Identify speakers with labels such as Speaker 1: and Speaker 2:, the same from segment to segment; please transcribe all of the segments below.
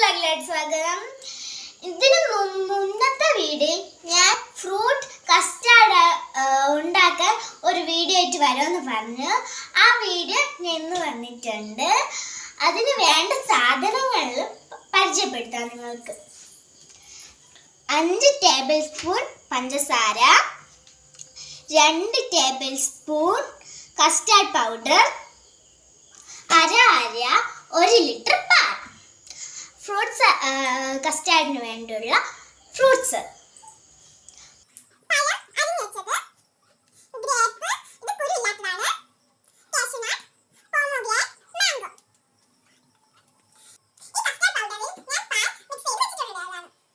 Speaker 1: വ്ളോഗിലേക്ക് സ്വാഗതം. ഇതിന് മുന്നത്തെ വീഡിയോയിൽ ഞാൻ ഫ്രൂട്ട് കസ്റ്റാർഡ് ഉണ്ടാക്കാൻ ഒരു വീഡിയോ ആയിട്ട് വരുമെന്ന് പറഞ്ഞു. ആ വീഡിയോ ഞാൻ ഇന്ന് വന്നിട്ടുണ്ട്. അതിന് വേണ്ട സാധനങ്ങൾ പരിചയപ്പെടുത്താം നിങ്ങൾക്ക്. അഞ്ച് ടേബിൾ സ്പൂൺ പഞ്ചസാര രണ്ട് ടേബിൾ സ്പൂൺ കസ്റ്റാർഡ് പൗഡർ അര അര ഒരു ലിറ്റർ ഫ്രൂട്ട്സ് കസ്റ്റാർഡിന് വേണ്ടിയുള്ള ഫ്രൂട്ട്സ്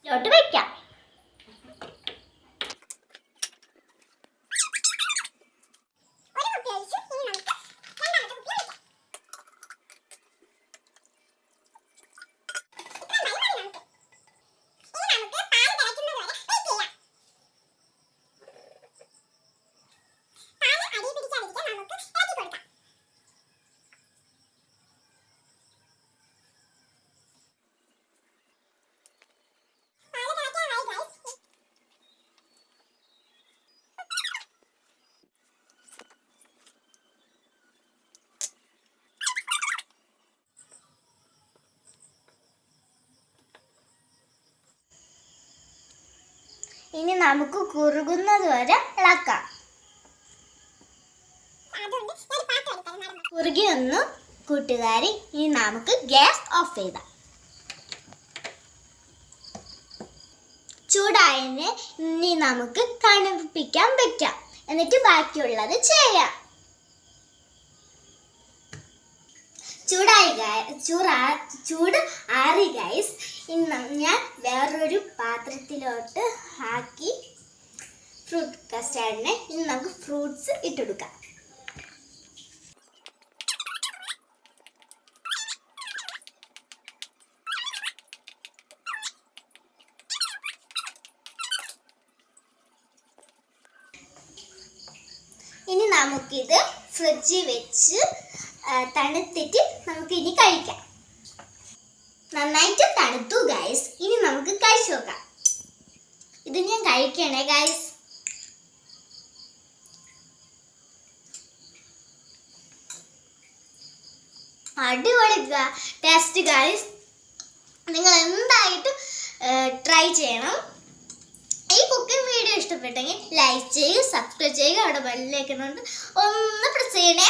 Speaker 1: ോട്ട് വെക്കാം ഇനി നമുക്ക് കുറുകുന്നത് വരെ ഇളക്കാം. കുറുകി ഒന്ന് കൂട്ടുകാരി ഇനി നമുക്ക് ഗ്യാസ് ഓഫ് ചെയ്താം. ചൂടായതിനെ ഇനി നമുക്ക് തണുപ്പിക്കാൻ വെക്കാം. എന്നിട്ട് ബാക്കിയുള്ളത് ചെയ്യാം. ചൂടായി ചൂടാ ചൂട് ആറി ഗൈസ്. ഇന്ന് ഞാൻ വേറൊരു പാത്രത്തിലോട്ട് ആക്കി ഫ്രൂട്ട് കസ്റ്റാർഡിനെ ഇനി നമുക്ക് ഫ്രൂട്ട്സ് ഇട്ടെടുക്കാം. ഇനി നമുക്കിത് ഫ്രിഡ്ജിൽ വെച്ച് തണുത്തിട്ട് നമുക്ക് ഇനി കഴിക്കാം. നന്നായിട്ട് തണുത്തു ഗൈസ് ഇനി നമുക്ക് കഴിച്ചു നോക്കാം. ഇത് ഞാൻ കഴിക്കണേ ഗൈസ് അടിപൊളി ടേസ്റ്റ് ഗൈസ് നിങ്ങൾ എന്തായിട്ടും ട്രൈ ചെയ്യണം. ഈ കുക്കിംഗ് വീഡിയോ ഇഷ്ടപ്പെട്ടെങ്കിൽ ലൈക്ക് ചെയ്യുക സബ്സ്ക്രൈബ് ചെയ്യുക അവിടെ ബെല്ലേക്കുന്നുണ്ട് ഒന്ന് പ്രസ് ചെയ്യണേ.